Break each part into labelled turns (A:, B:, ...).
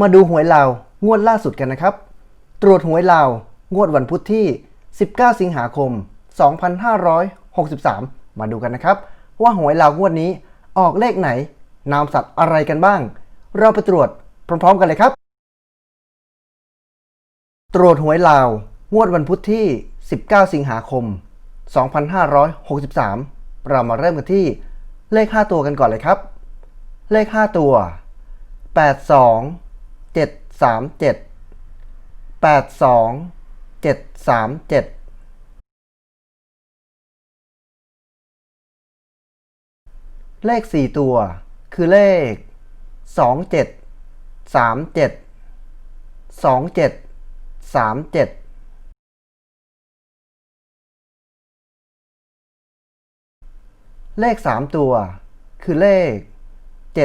A: มาดูหวยลาวงวดล่าสุดกันนะครับ ตรวจหวยลาวงวดวันพุธที่ 19 สิงหาคม 2563 มาดูกันนะครับ ว่าหวยลาวงวดนี้ออกเลขไหน นามสัตว์อะไรกันบ้าง เราไปตรวจพร้อมๆกันเลยครับ ตรวจหวยลาวงวดวันพุธที่ 19 สิงหาคม 2563 เรามาเริ่มกันที่เลข 5 ตัวกันก่อนเลยครับ เลข 5 ตัว 82 737 82 737 เลข 4 ตัว คือเลข 27 37 27 37เลข 3 ตัว คือเลข 7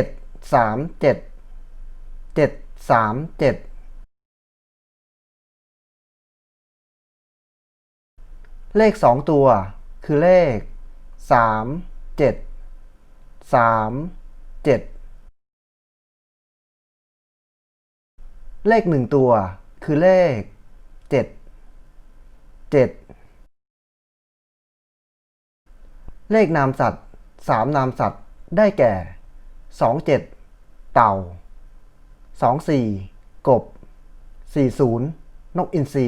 A: 3 7 7 สามเจ็ดเลขสองตัวคือเลขสามเจ็ดสามเจ็ดเลขหนึ่งตัวคือเลขเจ็ดเจ็ดเลขนามสัตว์สามนามสัตว์ได้แก่สองเจ็ดเต่า 24 กบ 40 นกอินทรี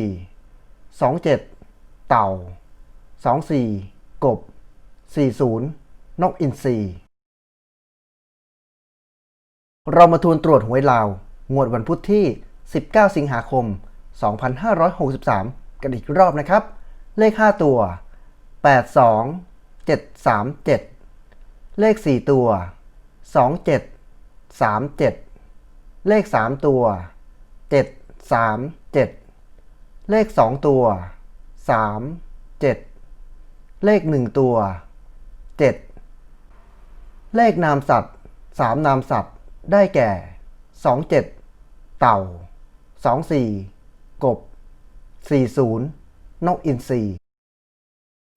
A: 27 เต่า 24 กบ 40 นกอินทรีเรามาทวนตรวจหวยลาว งวดวันพุธที่ 19 สิงหาคม 2563 กันอีกรอบนะครับ เลข 5 ตัว 82 737 เลข 4 ตัว 27 37 เลข 3 ตัว 737 เลข 2 ตัว 3 7 เลข 1 ตัว 7 เลขนามสัตว์ 3 นามสัตว์ ได้แก่ 27 เต่า 24 กบ 40 นกอินทรี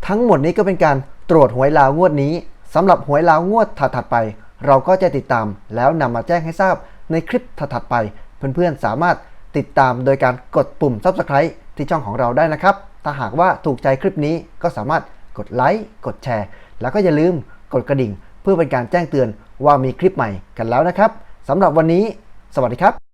A: ทั้งหมดนี้ก็เป็นการตรวจหวยลาวงวดนี้สำหรับหวยลาวงวดถัดๆไป เราก็จะติดตามแล้วนำมาแจ้งให้ทราบ ในคลิปถัดไป เพื่อนๆ สามารถติดตามโดยการกดปุ่ม Subscribe ที่ช่องของเราได้นะครับ ถ้าหากว่าถูกใจคลิปนี้ก็สามารถกดไลค์ กดแชร์ แล้วก็อย่าลืมกดกระดิ่ง เพื่อเป็นการแจ้งเตือนว่ามีคลิปใหม่กันแล้วนะครับสำหรับวันนี้ สวัสดีครับ